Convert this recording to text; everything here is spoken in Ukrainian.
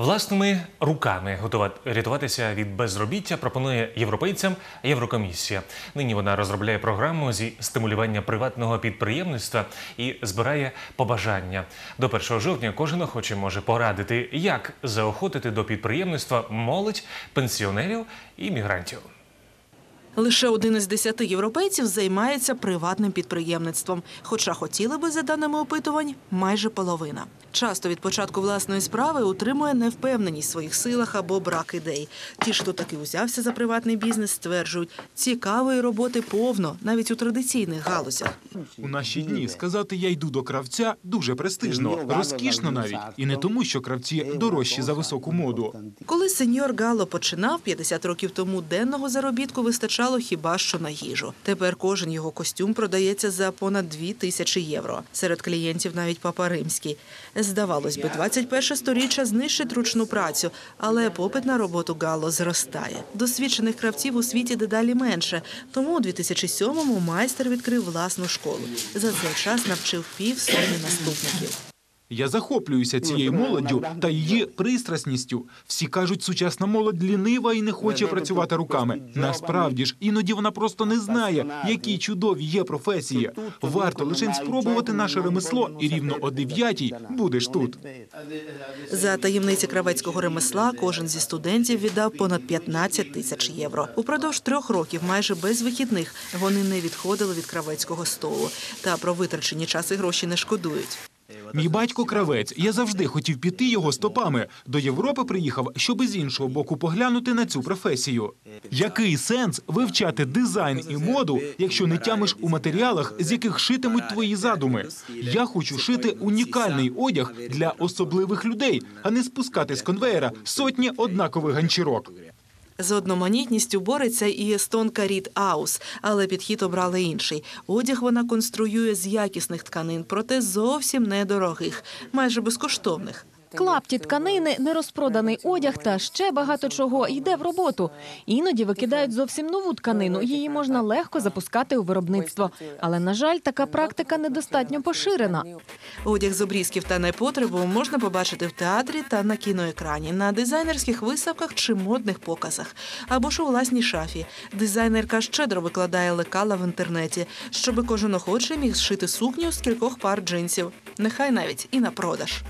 Власними руками готувати рятуватися від безробіття пропонує європейцям Єврокомісія. Нині вона розробляє програму зі стимулювання приватного підприємництва і збирає побажання. До 1 жовтня кожен охоче може порадити, як заохотити до підприємництва молодь, пенсіонерів і мігрантів. Лише один із десяти європейців займається приватним підприємництвом. Хоча хотіли би, за даними опитувань, майже половина. Часто від початку власної справи утримує невпевненість в своїх силах або брак ідей. Ті, хто таки узявся за приватний бізнес, стверджують, цікавої роботи повно, навіть у традиційних галузях. У наші дні сказати я йду до кравця дуже престижно, розкішно навіть, і не тому, що кравці дорожчі за високу моду. Коли сеньор Гало починав 50 років тому, денного заробітку вистачало хіба що на їжу. Тепер кожен його костюм продається за понад 2 тисячі євро. Серед клієнтів навіть папа римський. Здавалось би, 21 сторіччя знищить ручну працю, але попит на роботу Гало зростає. Досвідчених кравців у світі дедалі менше. Тому у 2007-му майстер відкрив власну школу. За цей час навчив півсотні наступників. Я захоплююся цією молоддю та її пристрасністю. Всі кажуть, сучасна молодь лінива і не хоче працювати руками. Насправді ж, іноді вона просто не знає, які чудові є професії. Варто лише спробувати наше ремесло, і рівно о дев'ятій будеш тут. За таємниці кравецького ремесла кожен зі студентів віддав понад 15 тисяч євро. Упродовж трьох років, майже без вихідних, вони не відходили від кравецького столу. Та про витрачені час і гроші не шкодують. Мій батько кравець. Я завжди хотів піти його стопами. До Європи приїхав, щоби з іншого боку поглянути на цю професію. Який сенс вивчати дизайн і моду, якщо не тямиш у матеріалах, з яких шитимуть твої задуми? Я хочу шити унікальний одяг для особливих людей, а не спускати з конвеєра сотні однакових ганчірок. З одноманітністю бореться і естонка Рід Аус, але підхід обрали інший. Одяг вона конструює з якісних тканин, проте зовсім недорогих, майже безкоштовних. Клапті тканини, нерозпроданий одяг та ще багато чого йде в роботу. Іноді викидають зовсім нову тканину. Її можна легко запускати у виробництво. Але на жаль, така практика недостатньо поширена. Одяг з обрізків та непотребу можна побачити в театрі та на кіноекрані, на дизайнерських виставках чи модних показах, або ж у власній шафі. Дизайнерка щедро викладає лекала в інтернеті, щоби кожен охочий міг зшити сукню з кількох пар джинсів, нехай навіть і на продаж.